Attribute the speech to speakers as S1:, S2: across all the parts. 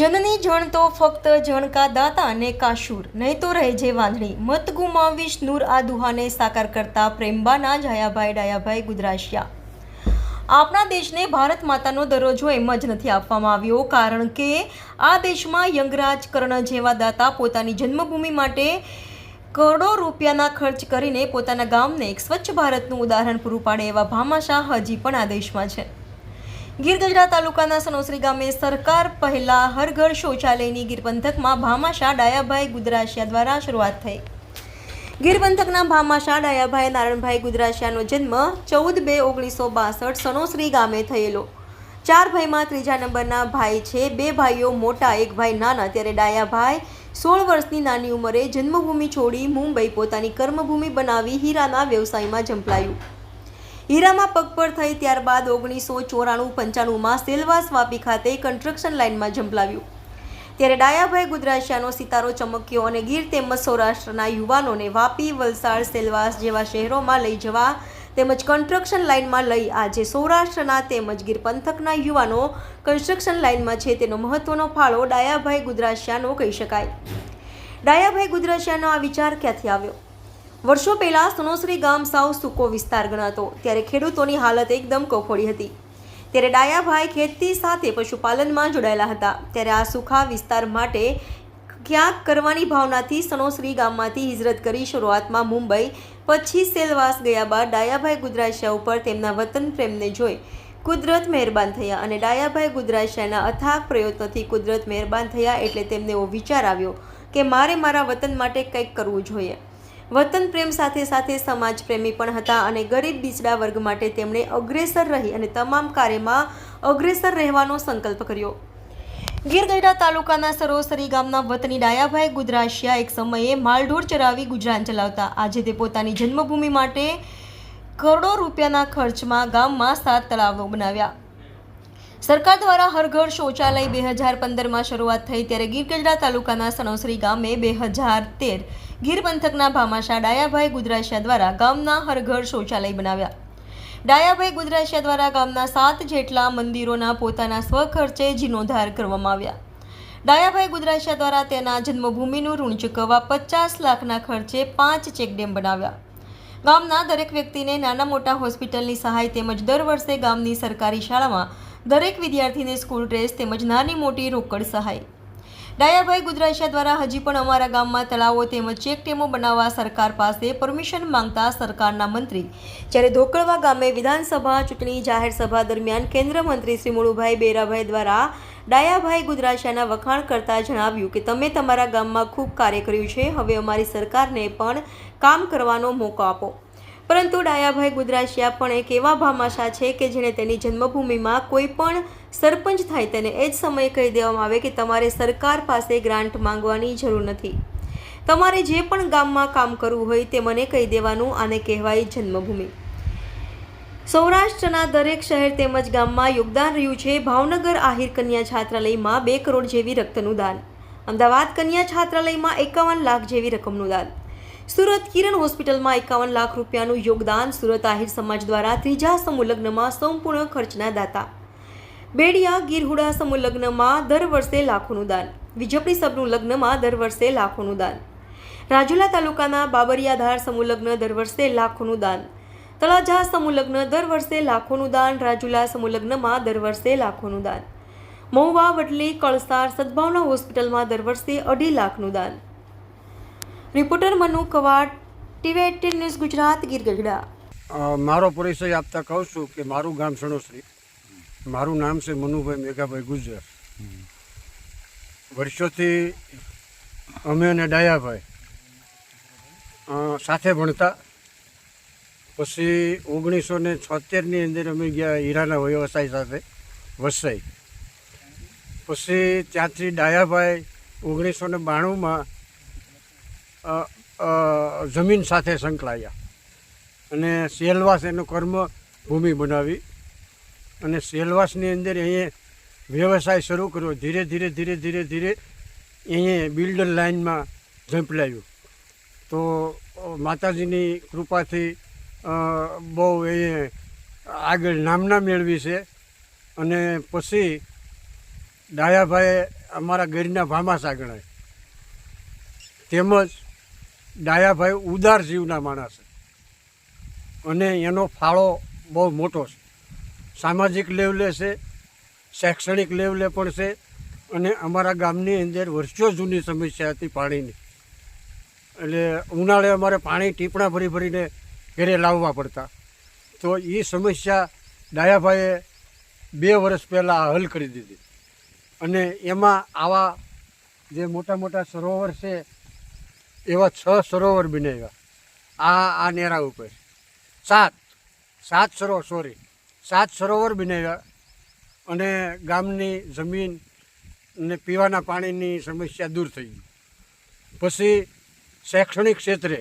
S1: જનની જણ તો ફક્ત જણકા દાતા અને કાશુર નહીં તો રહે જે વાંધણી. મત ગુમાવીશ નૂર આ દુહાને સાકાર કરતા પ્રેમબાના જાયાભાઈ ડાયાભાઈ ગુદરાશિયા. આપણા દેશને ભારત માતાનો દરજ્જો એમ જ નથી આપવામાં આવ્યો, કારણ કે આ દેશમાં યંગરાજ કર્ણ જેવા દાતા પોતાની જન્મભૂમિ માટે કરોડો રૂપિયાના ખર્ચ કરીને પોતાના ગામને એક સ્વચ્છ ભારતનું ઉદાહરણ પૂરું પાડે એવા ભામાશાહ હજી પણ આ દેશમાં છે. ગીર તાલુકાના સનોસરી ગામે સરકાર પહેલા હર ઘર શૌચાલયની ગીર પંથકમાં ભામાશા ડાયાભાઈ ગુદરાશિયા દ્વારા શરૂઆત થઈ. ગીર ભામાશા ડાયાભાઈ નારણભાઈ ગુદરાશિયાનો જન્મ ચૌદ બે ઓગણીસો બાસઠ સનોસરી ગામે થયેલો. ચાર ભાઈમાં ત્રીજા નંબરના ભાઈ છે, બે ભાઈઓ મોટા, એક ભાઈ નાના. ત્યારે ડાયાભાઈ સોળ વર્ષની નાની ઉંમરે જન્મભૂમિ છોડી મુંબઈ પોતાની કર્મભૂમિ બનાવી હીરાના વ્યવસાયમાં ઝંપલાયું. હીરામાં પગપર થઈ ત્યારબાદ ઓગણીસો ચોરાણું પંચાણુંમાં સેલવાસ વાપી ખાતે કન્સ્ટ્રક્શન લાઇનમાં ઝંપલાવ્યું. ત્યારે ડાયાભાઈ ગુદરાશિયાનો સિતારો ચમક્યો અને ગીર તેમજ સૌરાષ્ટ્રના યુવાનોને વાપી, વલસાડ, સેલવાસ જેવા શહેરોમાં લઈ જવા તેમજ કન્સ્ટ્રક્શન લાઇનમાં લઈ આજે સૌરાષ્ટ્રના તેમજ ગીર પંથકના યુવાનો કન્સ્ટ્રક્શન લાઇનમાં છે તેનો મહત્વનો ફાળો ડાયાભાઈ ગુદરાશિયાનો કહી શકાય. ડાયાભાઈ ગુદરાશિયાનો આ વિચાર ક્યાંથી આવ્યો? વર્ષો પહેલા સનોસરી ગામ સાવ સૂકો વિસ્તાર ગણાતો, ત્યારે ખેડૂતોની હાલત એકદમ કફોડી હતી. ત્યારે ડાયાભાઈ ખેતી સાથે પશુપાલનમાં જોડાયેલા હતા. ત્યારે આ સુખા વિસ્તાર માટે ક્યાંક કરવાની ભાવનાથી સનોસરી ગામમાંથી હિજરત કરી શરૂઆતમાં મુંબઈ, પછી સેલવાસ ગયા બાદ ડાયાભાઈ ગુદરાશિયા ઉપર તેમના વતન પ્રેમને જોઈ કુદરત મહેરબાન થયા અને ડાયાભાઈ ગુદરાશિયાના અથાગ પ્રયત્નોથી કુદરત મહેરબાન થયા એટલે તેમને એવો વિચાર આવ્યો કે મારે મારા વતન માટે કંઈક કરવું જોઈએ. વતન પ્રેમ સાથે સાથે સમાજ પ્રેમી પણ હતા અને ગરીબ બીચડા વર્ગ માટે તેમણે અગ્રેસર રહી અને તમામ કાર્યમાં અગ્રેસર રહેવાનો સંકલ્પ કર્યો. ગીર ગઢડા તાલુકાના સરોસરી ગામના વતની ડાયાભાઈ ગુદરાશિયા એક સમયે માલઢોર ચરાવી ગુજરાન ચલાવતા. આજે તે પોતાની જન્મભૂમિ માટે કરોડો રૂપિયાના ખર્ચમાં ગામમાં સાત તળાવો બનાવ્યા. સરકાર દ્વારા હર ઘર શૌચાલય બે હજાર પંદરમાં શરૂઆત થઈ ત્યારે ગીર ગઢડા તાલુકાના સણોસરી ગામે બે હજાર તેર ગીર પંથકના ભામાશા ડાયાભાઈ ગુદરાશિયા દ્વારા ગામના હરઘર શૌચાલય બનાવ્યા. ડાયાભાઈ ગુદરાશિયા દ્વારા ગામના સાત જેટલા મંદિરોના પોતાના સ્વખર્ચે જીર્ણોદ્ધાર કરવામાં આવ્યા. ડાયાભાઈ ગુદરાશિયા દ્વારા તેના જન્મભૂમિનું ઋણ ચૂકવવા પચાસ લાખના ખર્ચે પાંચ ચેકડેમ બનાવ્યા. ગામના દરેક વ્યક્તિને નાના મોટા હોસ્પિટલની સહાય તેમજ દર વર્ષે ગામની સરકારી શાળામાં દરેક વિદ્યાર્થીને સ્કૂલ ડ્રેસ તેમજ નાની મોટી રોકડ સહાય. ડાયાભાઈ ગુદરાશિયા દ્વારા હજી પણ અમારા ગામમાં તળાવો તેમજ ચેક ડેમો બનાવવા સરકાર પાસે પરમિશન માંગતા સરકારના મંત્રી. જ્યારે ધોકળવા ગામે વિધાનસભા ચૂંટણી જાહેર સભા દરમિયાન કેન્દ્ર મંત્રી શ્રી મુળુભાઈ બેરાભાઈ દ્વારા ડાયાભાઈ ગુદરાશિયાના વખાણ કરતા જણાવ્યું કે, તમે તમારા ગામમાં ખૂબ કાર્ય કર્યું છે. હવે અમારી સરકારને પણ કામ કરવાનો મોકો આપો. પરંતુ ડાયાભાઈ ગુદરાશિયા પણ એક એવા ભામાશા છે કે જેણે તેની જન્મભૂમિમાં કોઈ પણ સરપંચ થાય તેને એ જ સમયે કહી દેવામાં આવે કે તમારે સરકાર પાસે ગ્રાન્ટ માંગવાની જરૂર નથી. તમારે જે પણ ગામમાં કામ કરવું હોય તે મને કહી દેવાનું, આને કહેવાય જન્મભૂમિ. સૌરાષ્ટ્રના દરેક શહેર તેમજ ગામમાં યોગદાન રહ્યું છે ભાવનગર આહિર કન્યા છાત્રાલયમાં બે કરોડ જેવી રક્તનું દાન. અમદાવાદ કન્યા છાત્રાલયમાં એકાવન લાખ જેવી રકમનું દાન. સુરત કિરણ હોસ્પિટલમાં એકાવન લાખ રૂપિયાનું યોગદાન સુરત આહિર સમાજ દ્વારા ત્રીજા સમૂહલગ્નમાં સંપૂર્ણ ખર્ચના દાતા. બેડિયા ગીરહુડા સમૂહલગ્નમાં દર વર્ષે લાખોનું દાન. વિજપડી સબનું લગ્નમાં દર વર્ષે લાખોનું દાન. રાજુલા તાલુકાના બાબરિયાધાર સમૂહલગ્ન દર વર્ષે લાખોનું દાન. તળાજા સમૂહલગ્ન દર વર્ષે લાખોનું દાન. રાજુલા સમૂહલગ્નમાં દર વર્ષે લાખોનું દાન. મહુવા વડલી કળસાર સદભાવના હોસ્પિટલમાં દર વર્ષે અઢી લાખનું દાન. Reporter Manu Kavad, TV eighteen news Gujarat Gir Gadhada
S2: મારો પરિચય આપતા કહું છું કે મારું ગામ સણોસરી. મારું નામ છે મનુભાઈ મેઘાભાઈ ગુજર વર્ષોથી અમે અને ડાયાભાઈ સાથે ભણતા. પછી ઓગણીસો ને છોતેરની અંદર અમે ગયા હીરાના વ્યવસાય સાથે, વસાઈ. પછી ત્યાંથી ડાયાભાઈ ઓગણીસો ને બાણુંમાં જમીન સાથે સંકળાયા. અને સેલવાસ એનો કર્મ ભૂમિ બનાવી. અને સેલવાસની અંદર અહીંયા વ્યવસાય શરૂ કર્યો. ધીરે ધીરે ધીરે ધીરે ધીરે અહીંયા બિલ્ડર લાઇનમાં ઝંપલાયું. તો માતાજીની કૃપાથી બહુ એ આગળ નામના મેળવી છે. અને પછી ડાયાભાઈએ અમારા ઘરના ભામાસા ગણાય. તેમજ ડાયાભાઈ ઉદાર જીવના માણસ છે. અને એનો ફાળો બહુ મોટો છે. સામાજિક લેવલે છે, શૈક્ષણિક લેવલે પણ છે, અને અમારા ગામની અંદર વર્ષો જૂની સમસ્યા હતી પાણીની. એટલે ઉનાળે અમારે પાણી ટીપણા ભરી ભરીને ઘરે લાવવા પડતા. તો એ સમસ્યા ડાયાભાઈએ બે વર્ષ પહેલાં હલ કરી દીધી. અને એમાં આવા જે મોટા મોટા સરોવર છે એવા છ સરોવર બનાવ્યા. આ આ નેરા ઉપર. સાત. સાત સરોવર સોરી સાત સરોવર બનાવ્યા અને ગામની જમીન ને પીવાના પાણીની સમસ્યા દૂર થઈ પછી શૈક્ષણિક ક્ષેત્રે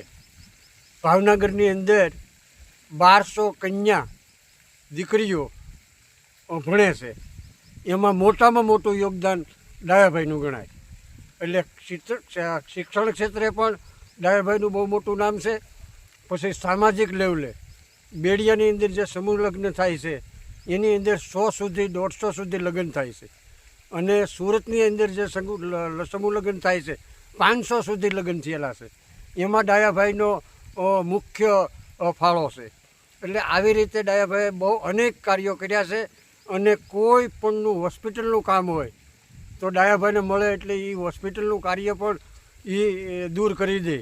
S2: ભાવનગરની અંદર બારસો કન્યા દીકરીઓ ભણે છે. એમાં મોટામાં મોટું યોગદાન ડાયાભાઈનું ગણાય. એટલે શિક્ષણ ક્ષેત્રે પણ ડાયાભાઈનું બહુ મોટું નામ છે. પછી સામાજિક લેવલે બેડિયાની અંદર જે સમૂહ લગ્ન થાય છે, એની અંદર સો સુધી, દોઢસો સુધી લગ્ન થાય છે. અને સુરતની અંદર જે સમૂહ લગ્ન થાય છે, પાંચસો સુધી લગ્ન થયેલા છે. એમાં ડાયાભાઈનો મુખ્ય ફાળો છે. એટલે આવી રીતે ડાયાભાઈએ બહુ અનેક કાર્યો કર્યા છે અને કોઈ પણનું હોસ્પિટલનું કામ હોય તો ડાયાભાઈને મળે એટલે એ હોસ્પિટલનું કાર્ય પણ એ, દૂર કરી દે.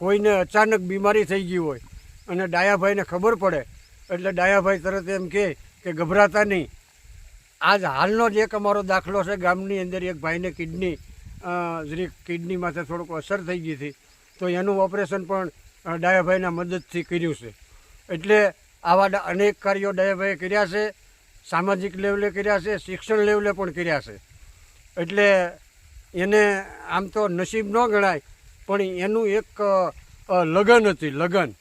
S2: કોઈને અચાનક બીમારી થઈ ગઈ હોય અને ડાયાભાઈને ખબર પડે, એટલે ડાયાભાઈ તરત એમ કહે કે ગભરાતા નહીં. આજ હાલનો જ એક અમારો દાખલો છે, ગામની અંદર એક ભાઈને કિડની જરી કિડની માથે થોડુંક અસર થઈ ગઈ હતી, તો એનું ઓપરેશન પણ ડાયાભાઈના મદદથી કર્યું છે. એટલે આવા અનેક કાર્યો ડાયાભાઈએ કર્યા છે, સામાજિક લેવલે કર્યા છે, શિક્ષણ લેવલે પણ કર્યા છે. એટલે એને આમ તો નસીબ ન ગણાય, પણ એનું એક લગન હતી, લગન.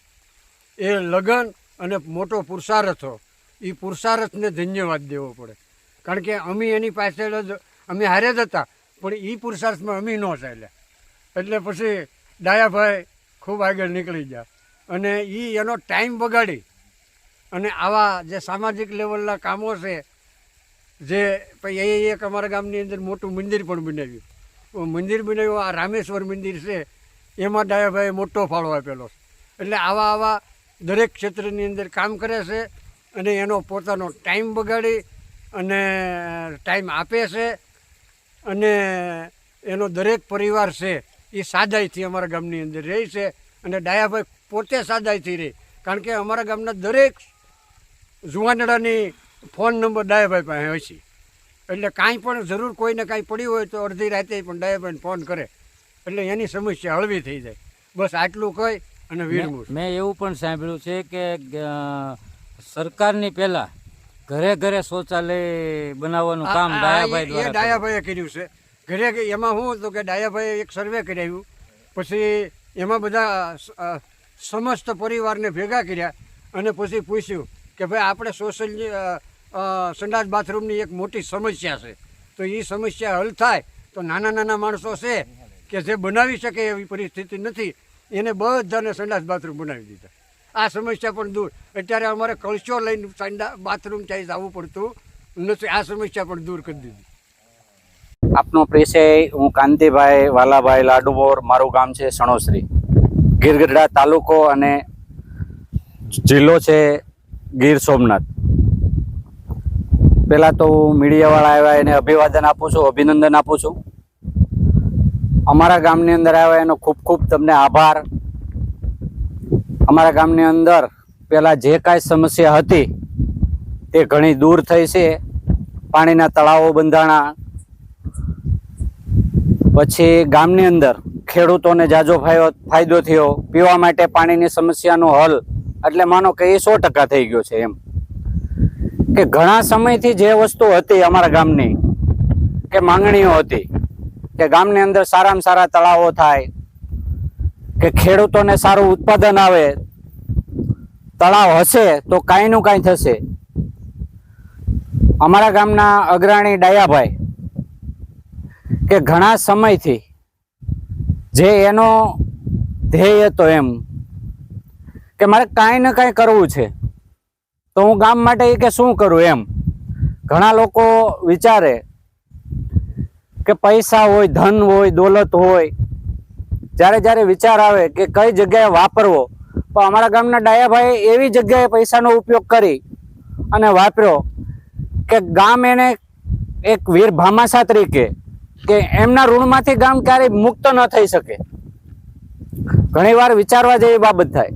S2: એ લગન અને મોટો પુરુષાર્થ હતો. એ પુરુષાર્થને ધન્યવાદ દેવો પડે. કારણ કે અમે એની પાછળ જ, અમે હારે જ હતા, પણ એ પુરુષાર્થમાં અમે ન ચાલ્યા એટલે. પછી ડાયાભાઈ ખૂબ આગળ નીકળી ગયા. અને એ એનો ટાઈમ બગાડી. અને આવા જે સામાજિક લેવલના કામો છે જે પછી એક અમારા ગામની અંદર મોટું મંદિર પણ બનાવ્યું. મંદિર બનાવ્યું, આ રામેશ્વર મંદિર છે, એમાં ડાયાભાઈએ મોટો ફાળો આપેલો એટલે આવા આવા દરેક ક્ષેત્રની અંદર કામ કરે છે અને એનો પોતાનો ટાઈમ બગાડી અને ટાઈમ આપે છે અને એનો દરેક પરિવાર છે એ સાદાઈથી અમારા ગામની અંદર રહે છે અને ડાયાભાઈ પોતે સાદાઈથી રહે. કારણ કે અમારા ગામના દરેક જુવાનડાની ફોન નંબર ડાયાભાઈ પાસે હોય છે એટલે કાંઈ પણ જરૂર કોઈને કાંઈ પડ્યું હોય તો અડધી રાતે પણ ડાયાભાઈને ફોન કરે. એટલે એની સમસ્યા હળવી થઈ જાય. બસ આટલું કહી અને વીરમું
S3: મેં એવું પણ સાંભળ્યું છે કે સરકારની પહેલાં ઘરે ઘરે શૌચાલય બનાવવાનું કામ ડાયાભાઈ
S2: એ
S3: દ્વારા
S2: ડાયાભાઈએ કર્યું છે. ઘરે એમાં શું હતું કે ડાયાભાઈએ એક સર્વે કરાવ્યું પછી એમાં બધા સમસ્ત પરિવારને ભેગા કર્યા અને પછી પૂછ્યું કે ભાઈ આપણે સોશિયલ સંડાસ બાથરૂમની એક મોટી સમસ્યા છે. તો એ સમસ્યા હલ થાય તો નાના નાના માણસો છે કે જે બનાવી શકે એવી પરિસ્થિતિ નથી, એને બધાને સંડાસ બાથરૂમ બનાવી દીધા. આ સમસ્યા પણ દૂર. અત્યારે અમારે કળશો લઈને સંડા, બાથરૂમ ચાઈ આવવું પડતું, નથી, આ સમસ્યા પણ દૂર કરી દીધી.
S4: આપનો પરિચય, હું કાંતિભાઈ વાલાભાઈ લાડુમોર મારું ગામ છે સણોસરી. ગીરગઢડા તાલુકો અને જિલ્લો છે ગીર સોમનાથ. પહેલાં તો હું મીડિયાવાળા આવ્યા, એને અભિવાદન આપું છું, અભિનંદન આપું છું. અમારા ગામની અંદર આવ્યા, એનો ખૂબ ખૂબ તમને આભાર. અમારા ગામની અંદર પહેલાં જે કાંઈ સમસ્યા હતી તે ઘણી દૂર થઈ છે. પાણીના તળાવો બંધાણા. પછી ગામની અંદર ખેડૂતોને જાજો ફાયદો થયો. પીવા માટે પાણીની સમસ્યાનો હલ. એટલે માનો કે એ સો ટકા થઈ ગયો છે એમ. કે ઘણા સમયથી જે વસ્તુ હતી અમારા ગામની, કે માંગણીઓ હતી, કે ગામની અંદર સારામાં સારા તળાવો થાય, કે ખેડૂતોને સારું ઉત્પાદન આવે, તળાવ હશે તો કાંઈનું કાંઈ થશે. અમારા ગામના અગ્રણી ડાયાભાઈ, કે ઘણા સમયથી જે એનો ધ્યેય હતો એમ, કે મારે કાંઈ ને કાંઈ કરવું છે. તો હું ગામ માટે એ કે શું કરું એમ? ઘણા લોકો વિચારે કે પૈસા હોય, ધન હોય, દોલત હોય. જ્યારે જ્યારે વિચાર આવે કે કઈ જગ્યાએ વાપરવો, તો અમારા ગામના ડાયાભાઈ એવી જગ્યાએ પૈસાનો ઉપયોગ કરી અને વાપર્યો કે ગામ એને એક વીર ભામાસા તરીકે કે એમના ઋણમાંથી ગામ ક્યારેય મુક્ત ન થઈ શકે. ઘણી વાર વિચારવા જેવી બાબત થાય.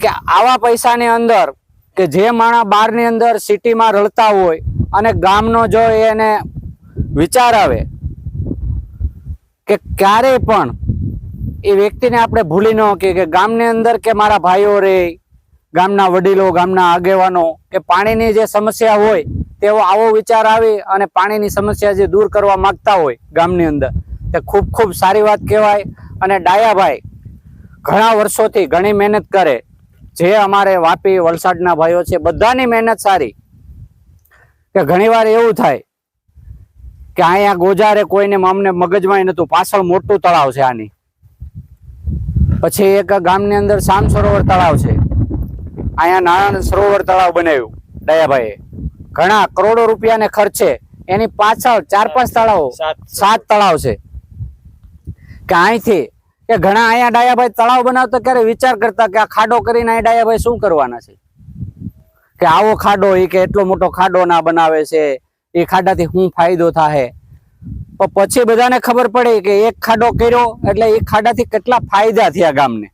S4: કે આવા પૈસાની અંદર કે જે માણસ બહારની અંદર સિટીમાં રળતા હોય અને ગામનો જો એને વિચાર આવે કે ક્યારેય પણ એ વ્યક્તિને આપણે ભૂલી ન શકીએ કે ગામની અંદર કે મારા ભાઈઓ રે, ગામના વડીલો, ગામના આગેવાનો કે પાણીની જે સમસ્યા હોય તેવો આવો વિચાર આવી અને પાણીની સમસ્યા જે દૂર કરવા માંગતા હોય ગામની અંદર. તે ખૂબ ખૂબ સારી વાત કહેવાય અને ડાયાભાઈ ઘણા વર્ષોથી ઘણી મહેનત કરે જે અમારે વાપી વલસાડના ભાઈઓ છે બધાની મહેનત સારી. કે ઘણીવાર એવું થાય કે અહીંયા ગોજારે કોઈને અમને મગજમાં નતું પાછળ મોટું તળાવ છે આની. પછી એક ગામની અંદર શામ સરોવર તળાવ છે. અહીંયા નારાયણ સરોવર તળાવ બનાવ્યું દયાભાઈએ. ઘણા કરોડો રૂપિયાને ખર્ચે એની પાછળ ચાર પાંચ તળાવો સાત તળાવ છે. કે અહીંથી કે ઘણા અહીંયા ડાયાભાઈ તળાવ બનાવતા ક્યારે વિચાર કરતા કે આ ખાડો કરીને અહીં ડાયાભાઈ શું કરવાના છે? કે આવો ખાડો એ કે એટલો મોટો ખાડો ના બનાવે છે એ ખાડાથી શું ફાયદો થાય પણ પછી બધાને ખબર પડી કે એક ખાડો કર્યો એટલે એ ખાડાથી કેટલા ફાયદા થયા ગામને?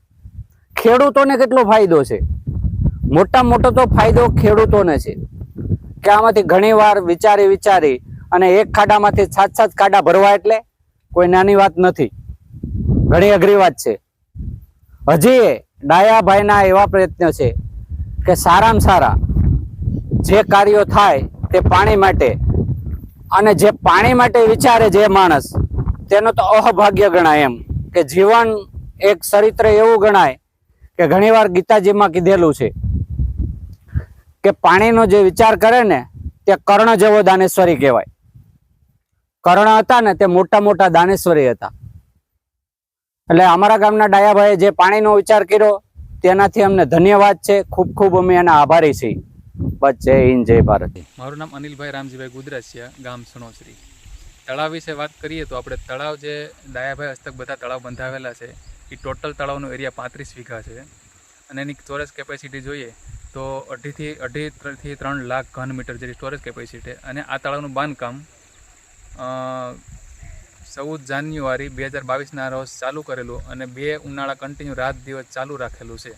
S4: ખેડૂતોને કેટલો ફાયદો છે? મોટા મોટો તો ફાયદો ખેડૂતોને છે. કે આમાંથી ઘણી વિચારી વિચારી અને એક ખાડામાંથી સાત સાત ખાડા ભરવા એટલે કોઈ નાની વાત નથી. ઘણી અઘરી વાત છે. હજી ડાયાભાઈના એવા પ્રયત્ન છે કે સારામાં સારા જે કાર્યો થાય તે પાણી માટે અને જે પાણી માટે વિચારે જે માણસ, તેનો તો અહભાગ્ય ગણાય એમ. કે જીવન એક ચરિત્ર એવું ગણાય કે ઘણીવાર ગીતાજીમાં કીધેલું છે કે પાણીનો જે વિચાર કરે ને તે કર્ણ જેવો દાનેશ્વરી કહેવાય. કર્ણ હતા ને તે મોટા મોટા દાનેશ્વરી હતા. એટલે અમારા ગામના ડાયાભાઈએ જે પાણીનો વિચાર કર્યો, તેનાથી અમને ધન્યવાદ છે. ખૂબ ખૂબ અમે એના આભારી છીએ. બસ જય હિન્દ, જય ભારત.
S5: મારું નામ અનિલભાઈ રામજીભાઈ ગુદરાસિયા ગામ સણોસરી તળાવ વિશે વાત કરીએ તો આપણે તળાવ જે ડાયાભાઈ હસ્તક બધા તળાવ બંધાવેલા છે, એ ટોટલ તળાવનો એરિયા પાંત્રીસ વીઘા છે. અને એની સ્ટોરેજ કેપેસિટી જોઈએ તો અઢીથી અઢીથી ત્રણ લાખ ઘન મીટર જેટલી સ્ટોરેજ કેપેસિટી અને આ તળાવનું બાંધકામ ચૌદ જાન્યુઆરી બે હજાર બાવીસના રોજ ચાલુ કરેલું અને બે ઉનાળા કન્ટિન્યુ રાત દિવસ ચાલુ રાખેલું છે.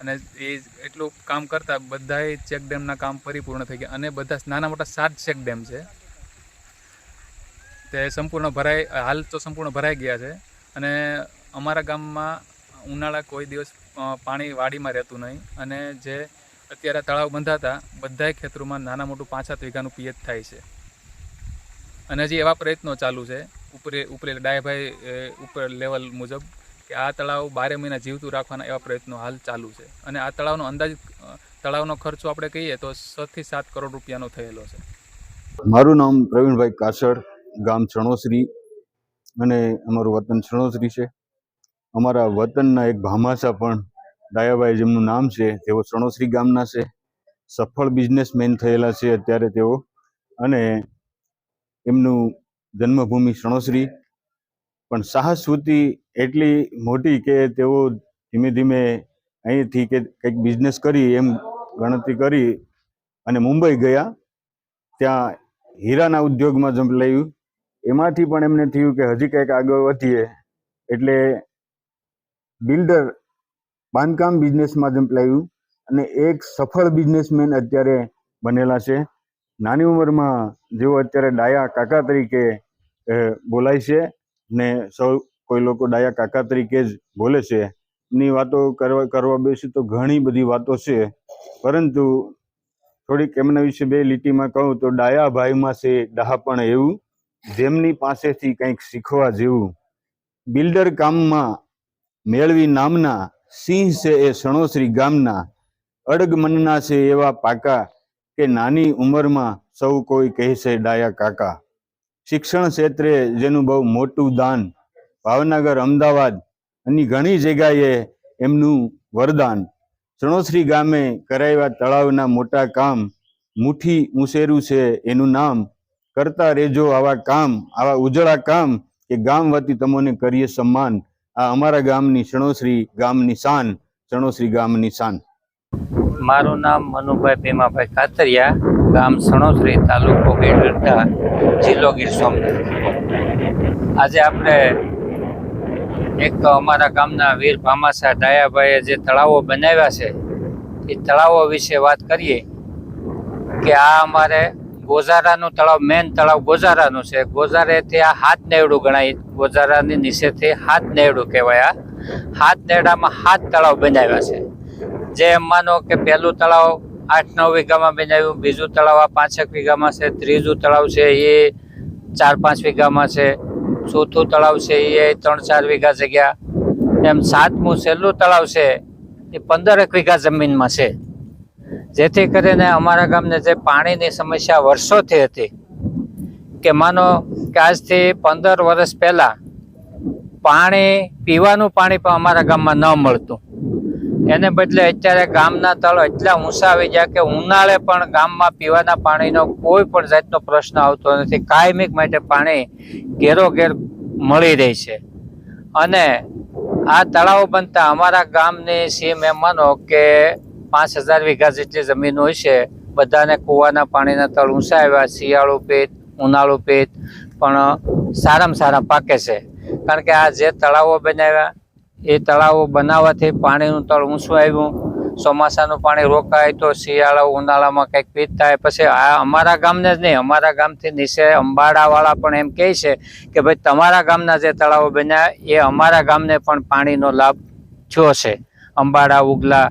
S5: અને એ એટલું કામ કરતાં બધાય ચેક ડેમના કામ પરિપૂર્ણ થઈ ગયા અને બધા નાના મોટા સાત ચેક ડેમ છે. તે સંપૂર્ણ ભરાઈ, હાલ તો સંપૂર્ણ ભરાઈ ગયા છે. અને અમારા ગામમાં ઉનાળા કોઈ દિવસ પાણી વાડીમાં રહેતું નહીં. અને જે અત્યારે તળાવ બંધાતા બધાય ખેતરોમાં નાના મોટું પાંચ સાત વીઘાનું પિયત થાય છે. અને હજી એવા પ્રયત્નો ચાલુ છે. ઉપરે ઉપરે ડાયાભાઈ ઉપર લેવલ મુજબ કે આ તળાવ બારે મહિના જીવતું રાખવાના એવા પ્રયત્નો હાલ ચાલુ છે. અને આ તળાવનો અંદાજ તળાવનો ખર્ચો આપણે કહીએ તો છથી સાત કરોડ રૂપિયાનો થયેલો છે.
S6: મારું નામ પ્રવીણભાઈ કાસડ ગામ ચણોસરી અને અમારું વતન ચણોસરી છે. અમારા વતનના એક ભામાસા પણ ડાયાભાઈ જેમનું નામ છે, તેઓ ચણોસરી ગામના છે. સફળ બિઝનેસમેન થયેલા છે અત્યારે તેઓ. અને એમનું જન્મભૂમિ સણોસરી પણ સાહસવૃત્તિ એટલી મોટી કે તેઓ ધીમે ધીમે અહીંથી કે કંઈક બિઝનેસ કરી એમ ગણતરી કરી અને મુંબઈ ગયા. ત્યાં હીરાના ઉદ્યોગમાં જંપલાયું એમાંથી પણ એમને થયું કે હજી કંઈક આગળ વધીએ. એટલે બિલ્ડર બાંધકામ બિઝનેસમાં જંપલાયું અને એક સફળ બિઝનેસમેન અત્યારે બનેલા છે. નાની ઉંમરમાં જેઓ અત્યારે ડાયા કાકા તરીકે બોલાય છે ને સૌ કોઈ લોકો ડાયા કાકા તરીકે જ બોલે છે એની વાતો કરવા કરવા બેસી તો ઘણી બધી વાતો છે. પરંતુ થોડીક એમના વિશે બે લીટીમાં કહું તો ડાયા ભાઈમાં છે ડહાપણ એવું, જેમની પાસેથી કંઈક શીખવા જેવું. બિલ્ડર કામમાં મેળવી નામના સિંહ છે એ સણોસરી ગામના, અડગ મનના છે એવા પાકા કે નાની ઉંમરમાં સૌ કોઈ કહે છે ડાયા કાકા. શિક્ષણ ક્ષેત્રે જેનું બહુ મોટું દાન ભાવનગર, અમદાવાદ અને ઘણી જગ્યાએ એમનું વરદાન. ચણોશ્રી ગામે કરાયેલા તળાવના મોટા કામ, મુઠ્ઠી ઉસેરું છે એનું નામ. કરતા રહેજો આવા કામ, આવા ઉજળા કામ કે ગામ વતી તમને કરીએ સન્માન. આ અમારા ગામની ચણોશ્રી ગામની શાન ચણોશ્રી ગામની શાન.
S7: મારું નામ મનુભાઈ ભીમાભાઈ કાતરિયા, ગામ સણોસરી, તાલુકો ગઢડા જિલ્લો ગીર સોમનાથ. આજે આપણે એક તો અમારા ગામના વીર ભામાસા ડાયાભાઈએ જે તળાવો બનાવ્યા છે, એ તળાવો વિશે વાત કરીએ કે આ અમારે ગોઝારાનું તળાવ, મેન તળાવ ગોઝારાનું છે. ગોઝારેથી આ હાથ નેવડું ગણાય. ગોઝારાની નીચેથી હાથ નેવડું કહેવાય આ. હાથ નેવડામાં હાથ તળાવ બનાવ્યા છે. જે માનો કે પહેલું તળાવ આઠ નવ વીઘામાં બનાવ્યું, બીજું તળાવ આ પાંચેક વીઘામાં છે, ત્રીજું તળાવ છે, એ ચાર પાંચ વીઘામાં છે, ચોથું તળાવ છે, એ ત્રણ ચાર વીઘા જગ્યા. એમ સાતમું છેલ્લું તળાવ છે, એ પંદરેક વીઘા જમીનમાં છે. જેથી કરીને અમારા ગામને જે પાણીની સમસ્યા વર્ષોથી હતી, કે માનો કે આજથી પંદર વર્ષ પહેલાં પાણી, પીવાનું પાણી પણ અમારા ગામમાં ન મળતું. એને બદલે અત્યારે ગામના તળ એટલા ઊંચા આવી ગયા કે ઉનાળે પણ ગામમાં પીવાના પાણીનો કોઈ પણ જાતનો પ્રશ્ન આવતો નથી. કાયમિક માટે પાણી ઘેરો ઘેર મળી રહે છે. અને આ તળાવ બનતા અમારા ગામની સીમ એમ માનો કે પાંચ હજાર વીઘા જેટલી જમીન હોય છે, બધાને કૂવાના પાણીના તળ ઊંચા આવ્યા, શિયાળુ પેટ ઉનાળુ પેટ પણ સારામાં સારા પાકે છે. કારણ કે આ જે તળાવો બનાવ્યા એ તળાવો બનાવવાથી પાણીનું તળ ઊંચું આવ્યું. ચોમાસાનું પાણી રોકાય તો શિયાળા, ઉનાળામાં કંઈક પીત થાય. પછી આ અમારા ગામને જ નહીં, અમારા ગામથી નીચે અંબાડાવાળા પણ એમ કહે છે કે ભાઈ, તમારા ગામના જે તળાવો બન્યા એ અમારા ગામને પણ પાણીનો લાભ થયો છે. અંબાડા, ઉગલા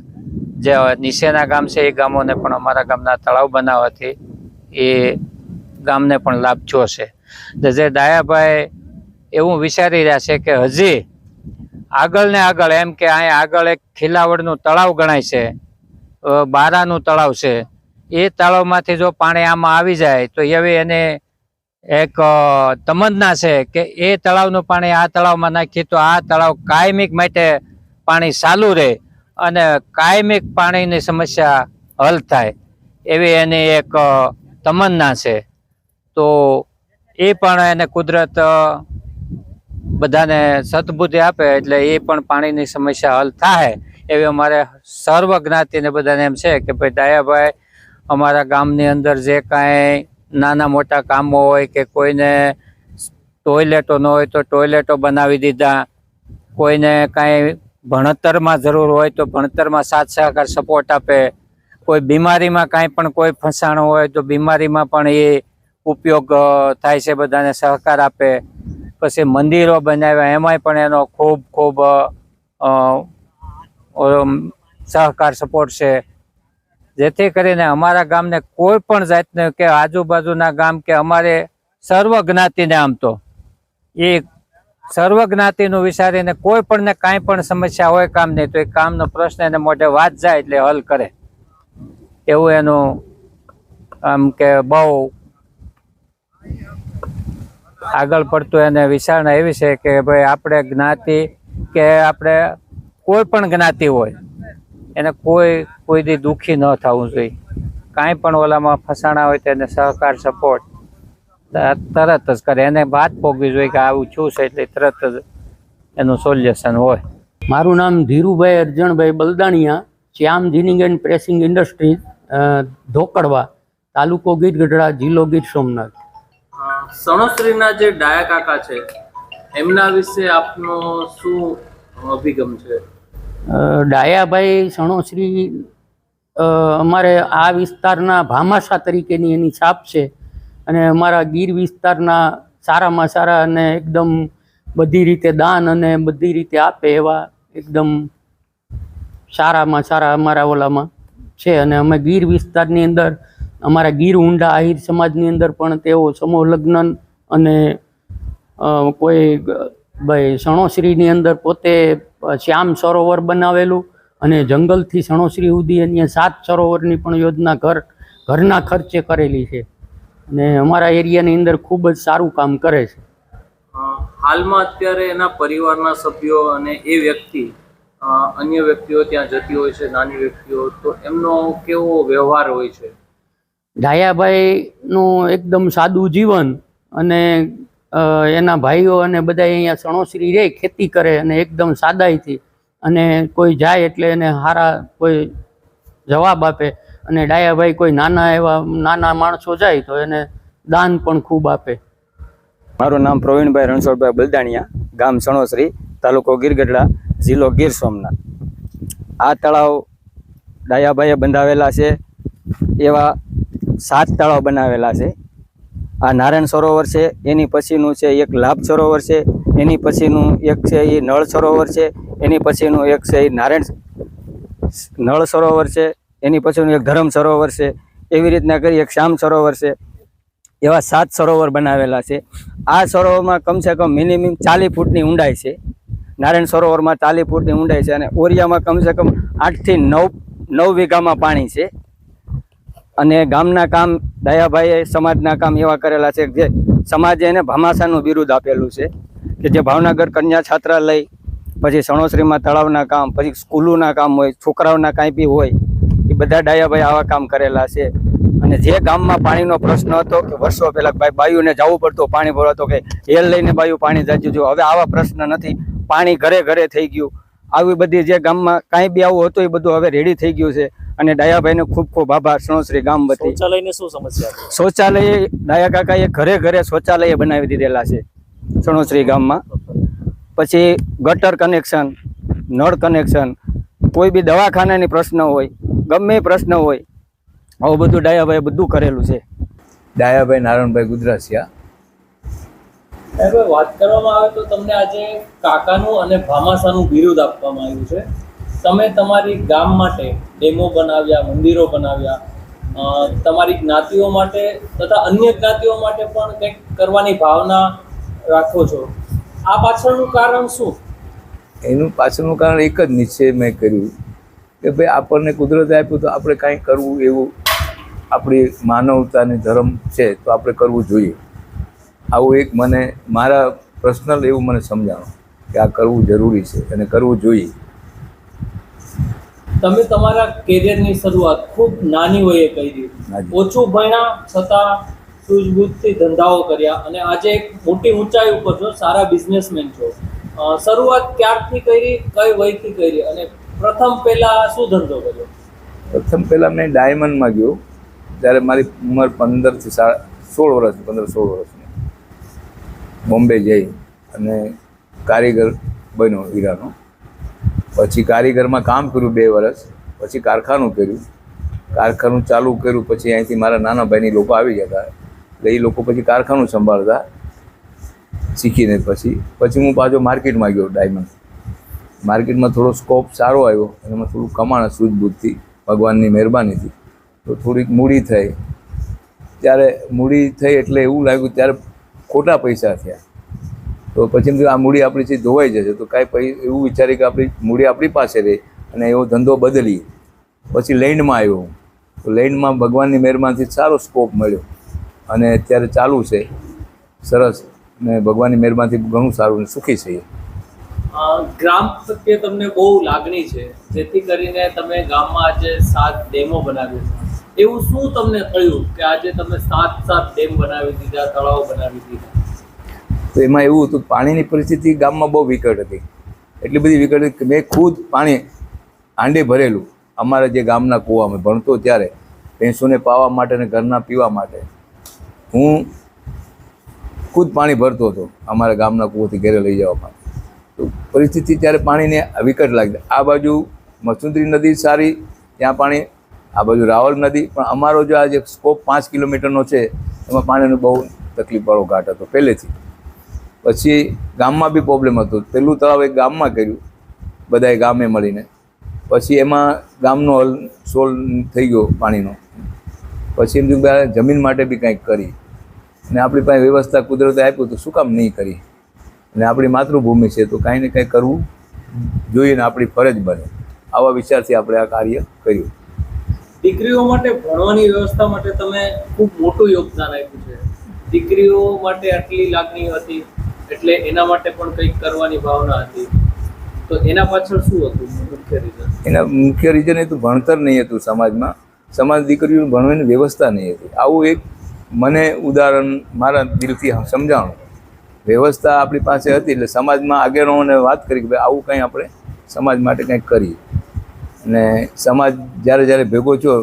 S7: જે નીચેના ગામ છે, એ ગામોને પણ અમારા ગામના તળાવ બનાવવાથી એ ગામને પણ લાભ થયો છે. જે દાયાભાઈ એવું વિચારી રહ્યા છે કે હજી આગળ ને આગળ, એમ કે અહીંયા આગળ એક ખીલાવડનું તળાવ ગણાય છે બારાનું તળાવ છે. એ તળાવમાંથી જો પાણી આમાં આવી જાય, તો એવી એને એક તમન્ના છે કે એ તળાવનું પાણી આ તળાવમાં નાખીએ તો આ તળાવ કાયમિક માટે પાણી ચાલુ રહે અને કાયમિક પાણીની સમસ્યા હલ થાય. એવી એની એક તમન્ના છે. તો એ પણ એને કુદરત બધાને સદબુદ્ધિ આપે એટલે એ પણ પાણીની સમસ્યા હલ થાય એવી અમારે સર્વ જ્ઞાતિને બધાને એમ છે કે ભાઈ દયાભાઈ, અમારા ગામની અંદર જે કાંઈ નાના મોટા કામો હોય કે કોઈને ટોયલેટો ન હોય તો ટોયલેટો બનાવી દીધા, કોઈને કાંઈ ભણતરમાં જરૂર હોય તો ભણતરમાં સાથ સહકાર સપોર્ટ આપે, કોઈ બીમારીમાં કાંઈ પણ કોઈ ફસાણું હોય તો બીમારીમાં પણ એ ઉપયોગ થાય છે બધાને સહકાર આપે. પછી મંદિરો બનાવ્યા, એમાંય પણ એનો ખૂબ ખૂબ સહકાર સપોર્ટ છે. જેથી કરીને અમારા ગામને કોઈ પણ જાતને કે આજુબાજુના ગામ કે અમારે સર્વ જ્ઞાતિને આમ તો, એ સર્વ જ્ઞાતિનું વિચારીને કોઈ પણને કાંઈ પણ સમસ્યા હોય કામ નહીં, તો એ કામનો પ્રશ્ન એને મોઢે વાત જાય એટલે હલ કરે. એવું એનું, આમ કે બહુ આગળ પડતું એને વિચારણા એવી છે કે ભાઈ આપણે જ્ઞાતિ કે આપણે કોઈ પણ જ્ઞાતિ હોય, એને કોઈ કોઈ દી દુઃખી ન થવું જોઈએ. કાંઈ પણ ઓલામાં ફસાણા હોય તો એને સહકાર સપોર્ટ તરત જ કરે. એને વાત પોગવી જોઈએ કે આવું છું છે એટલે તરત જ એનું સોલ્યુશન હોય.
S8: મારું નામ Dhirubhai Arjanbhai Baldaniya Shyam ginning and pressing industries Dhokadva, તાલુકો ગીર ગઢડા, જિલ્લો ગીર સોમનાથ.
S9: સણોસરીના જે ડાયા કાકા છે, એમના વિશે આપનો શું અભિગમ છે?
S8: ડાયાભાઈ સણોશ્રી અમારે આ વિસ્તારના ભામાસા તરીકેની એની છાપ છે અને અમારા ગીર વિસ્તારના સારામાં સારા અને એકદમ બધી રીતે દાન અને બધી રીતે આપે એવા એકદમ સારામાં સારા અમારા ઓલામાં છે. અને અમે ગીર વિસ્તારની અંદર અમારા ગીર ઊંડા આહિર સમાજની અંદર પણ તેઓ સમૂહ લગ્ન અને કોઈ, ભાઈ સણોશ્રીની અંદર પોતે શ્યામ સરોવર બનાવેલું અને જંગલથી સણોશ્રી સુધી અન્ય સાત સરોવરની પણ યોજના ઘર, ઘરના ખર્ચે કરેલી છે. અને અમારા એરિયાની અંદર ખૂબ જ સારું કામ કરે છે.
S9: હાલમાં અત્યારે એના પરિવારના સભ્યો અને એ વ્યક્તિ અન્ય વ્યક્તિઓ ત્યાં જતી હોય છે, નાની વ્યક્તિઓ, તો એમનો કેવો વ્યવહાર હોય છે?
S8: ડાયાભાઈનું એકદમ સાદું જીવન અને એના ભાઈઓ અને બધા અહીંયા સણોસરી રહે, ખેતી કરે અને એકદમ સાદાઈથી અને કોઈ જાય એટલે એને સારા કોઈ જવાબ આપે અને ડાયાભાઈ કોઈ નાના એવા, નાના માણસો જાય તો એને દાન પણ ખૂબ આપે.
S10: મારું નામ પ્રવીણભાઈ રણછોડભાઈ બલદાણિયા, ગામ સણોસરી, તાલુકો ગીરગઢડા, જિલ્લો ગીર સોમનાથ. આ તળાવ ડાયાભાઈએ બંધાવેલા છે એવા સાત તળાવ બનાવેલા છે. આ નારાયણ સરોવર છે, એની પછીનું છે એક લાભ સરોવર છે, એની પછીનું એક છે એ નળ સરોવર છે, એની પછીનું એક છે એ નારાયણ નળ સરોવર છે, એની પછીનું એક ધરમ સરોવર છે. એવી રીતના કરી એક શ્યામ સરોવર છે. એવા સાત સરોવર બનાવેલા છે. આ સરોવરમાં કમસે કમ મિનિમમ ચાલીસ ફૂટની ઊંડાઈ છે. નારાયણ સરોવરમાં ચાલીસ ફૂટની ઊંડાઈ છે અને ઓરિયામાં કમસે કમ આઠથી નવ નવ વીઘામાં પાણી છે. અને ગામના કામ, દયાભાઈએ સમાજના કામ એવા કરેલા છે જે સમાજે એને ભામાસાનું બિરુદ આપેલું છે કે જે ભાવનગર કન્યા છાત્રાલય, પછી સણોસરીમાં તળાવના કામ, પછી સ્કૂલોના કામ હોય, છોકરાઓના કાંઈ બી હોય, એ બધા ડાયાભાઈ આવા કામ કરેલા છે. અને જે ગામમાં પાણીનો પ્રશ્ન હતો કે વર્ષો પહેલાં ભાઈ બાયુને જવું પડતું, પાણી ભરવા તો કે હેલ લઈને બાયુ પાણી જાજુ જો, હવે આવા પ્રશ્ન નથી. પાણી ઘરે ઘરે થઈ ગયું. આવી બધી જે ગામમાં કાંઈ બી આવું હતું એ બધું હવે રેડી થઈ ગયું છે. અને ડાયાભાઈને ખૂબ ખૂબ આભાર. સણોસરી ગામ વતી
S9: શૌચાલયની શું સમસ્યા? છે
S10: શૌચાલય ડાયા કાકાએ ઘરે ઘરે શૌચાલય બનાવી દીધેલા છે સણોસરી ગામમાં? પછી ગટર કનેક્શન નળ કનેક્શન કોઈ બી દવાખાનાની પ્રશ્ન હોય ગમે એ પ્રશ્ન હોય આવું બધું ડાયાભાઈએ બધું કરેલું છે.
S11: ડાયાભાઈ નારાયણભાઈ ગુજરાસિયા
S9: વાત કરવામાં આવે તો તમને આજે કાકાનું અને ભામાસાનું બિરુદ આપવામાં આવ્યું છે. તમે તમારી ગામ માટે ડેમો બનાવ્યા, મંદિરો બનાવ્યા તમારી જ્ઞાતિઓ માટે તથા અન્ય જ્ઞાતિઓ માટે પણ કંઈક કરવાની ભાવના રાખો છો. આ પાછળનું કારણ શું?
S11: એનું પાછળનું કારણ એક જ નિશ્ચય મેં કર્યું કે ભાઈ આપણને કુદરતે આપ્યું તો આપણે કાંઈ કરવું એવું આપણી માનવતાની ધર્મ છે તો આપણે કરવું જોઈએ. આવું એક મને, મારા પર્સનલ એવું મને સમજાણું કે આ કરવું જરૂરી છે અને કરવું જોઈએ.
S9: તમે તમારા કેરિયરની શરૂઆત ખૂબ નાની વયે કરી ઓછું ભણ્યા છતાં સૂઝબૂઝથી ધંધાઓ કર્યા અને આજે એક મોટી ઊંચાઈ ઉપર છો સારા બિઝનેસમેન છો. શરૂઆત ક્યારથી કરી કઈ વયથી કરી અને પ્રથમ પહેલા શું ધંધો કર્યો?
S11: પ્રથમ પહેલાં મેં ડાયમંડમાં ગયો ત્યારે મારી ઉંમર પંદરથી સાડા સોળ વર્ષની પંદર સોળ વર્ષની. બોમ્બે જઈ અને કારીગર બન્યો હીરાનો. પછી કારીગરમાં કામ કર્યું બે વર્ષ પછી કારખાનું કર્યું. કારખાનું ચાલુ કર્યું, પછી અહીંથી મારા નાના ભાઈની લોકો આવી જતા. એટલે એ લોકો પછી કારખાનું સંભાળતા શીખીને પછી. પછી હું પાછો માર્કેટમાં ગયો ડાયમંડ. માર્કેટમાં થોડો સ્કોપ સારો આવ્યો એમાં થોડું કમાણ સૂઝબૂઝથી, ભગવાનની મહેરબાનીથી તો થોડીક મૂડી થઈ. ત્યારે મૂડી થઈ એટલે એવું લાગ્યું, ત્યારે ખોટા પૈસા થયા. તો પછી આ મૂડી આપણી છે ધોવાઈ જશે. તો કાંઈ પછી એવું વિચારી કે આપણી મૂડી આપણી પાસે રહે અને એવો ધંધો બદલી પછી લેન્ડમાં આવ્યો તો લેન્ડમાં ભગવાનની મહેરબાનથી સારો સ્કોપ મળ્યો. અને અત્યારે ચાલુ છે. સરસ. અને ભગવાનની મહેરબાનથી ઘણું સારું સુખી છીએ
S9: ગ્રામ પ્રત્યે તમને બહુ લાગણી છે. જેથી કરીને તમે ગામમાં આજે સાત ડેમો બનાવ્યો છે. એવું શું તમને થયું કે આજે તમે સાત સાત ડેમ બનાવી દીધા, તળાવ બનાવી દીધા?
S11: તો એમાં એવું હતું પાણીની પરિસ્થિતિ ગામમાં બહુ વિકટ હતી. એટલી બધી વિકટ હતી મેં ખુદ પાણી હાંડે ભરેલું અમારા જે ગામના કૂવામાં. ભણતો ત્યારે ભેંસોને પાવા માટે અને ઘરના પીવા માટે. હું ખુદ પાણી ભરતો હતો અમારા ગામના કૂવાથી ઘરે લઈ જવા માટે. તો પરિસ્થિતિ ત્યારે પાણીને વિકટ લાગી. આ બાજુ મસુંદરી નદી સારી, ત્યાં પાણી, આ બાજુ રાવલ નદી. પણ અમારો જો આ જે સ્કોપ પાંચ કિલોમીટરનો છે, એમાં પાણીનો બહુ તકલીફવાળો ઘાટ હતો પહેલેથી. પછી ગામમાં બી પ્રોબ્લેમ હતો. પહેલું તળાવ એક ગામમાં કર્યું. બધાએ ગામે મળીને. પછી એમાં ગામનો હલ સોલ થઈ ગયો પાણીનો. પછી એમ થયું જમીન માટે બી કંઈક કરી. અને આપણી પાસે વ્યવસ્થા કુદરતે આપ્યું તો શું કામ નહીં કરી? અને આપણી માતૃભૂમિ છે તો કાંઈ ને કાંઈ કરવું જોઈએ ને આપણી ફરજ બને. આવા વિચારથી આપણે આ કાર્ય કર્યું.
S9: દીકરીઓ માટે ભણવાની વ્યવસ્થા માટે તમે ખૂબ મોટું યોગદાન આપ્યું છે. દીકરીઓ માટે આટલી લાગણી હતી. એટલે એના માટે પણ કંઈક કરવાની ભાવના હતી. તો એના પાછળ શું હતું મુખ્ય રીઝન
S11: એના મુખ્ય રીઝન એ તો ભણતર નહીં હતું સમાજમાં. સમાજ દીકરીઓ ભણવાની વ્યવસ્થા નહીં હતી. આવું એક મને ઉદાહરણ મારા દિલથી સમજાણું. વ્યવસ્થા આપણી પાસે હતી એટલે સમાજમાં આગેવાનોને વાત કરી કે ભાઈ, આવું કંઈ આપણે સમાજ માટે કંઈક કરીએ. અને સમાજ જ્યારે જ્યારે ભેગો થયો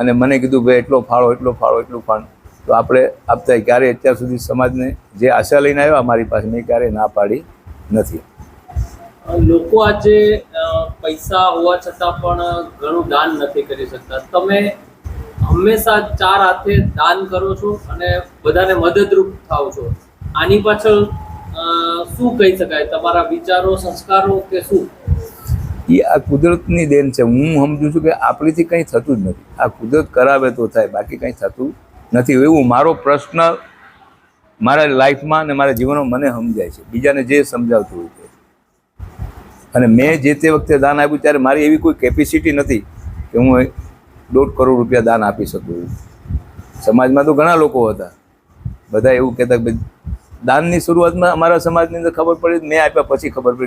S11: અને મને કીધું, ભાઈ, એટલો ફાળો એટલો ફાળો, એટલું ફાળો. તો આપણે આપતા ક્યારેય અત્યાર સુધી સમાજને જે આશા લઈને આવ્યા મારી પાસે મેં ક્યારેય ના પાડી નથી.
S9: લોકો આજે પૈસા હોવા છતાં પણ ઘણું દાન નથી કરી શકતા. તમે હંમેશા ચાર હાથે દાન કરો છો અને બધાને મદદરૂપ થાવ છો. આની પાછળ શું કહી શકાય? તમારા વિચારો સંસ્કારો કે શું?
S11: એ આ કુદરતની દેન છે. હું સમજુ છું કે આપણીથી કંઈ થતું જ નથી. આ કુદરત કરાવે તો થાય બાકી કંઈ થતું નથી. એવું મારો પ્રશ્ન મારા લાઈફમાં અને મારા જીવનમાં મને સમજાય છે. બીજાને જે સમજાવતું હોય તે. અને મેં જે તે વખતે દાન આપ્યું ત્યારે મારી એવી કોઈ કેપેસિટી નથી કે હું દોઢ કરોડ રૂપિયા દાન આપી શકું. સમાજમાં તો ઘણા લોકો હતા. બધા એવું કહેતા કે ભાઈ, દાનની શરૂઆતમાં અમારા સમાજની અંદર ખબર પડી, મેં આપ્યા પછી ખબર પડી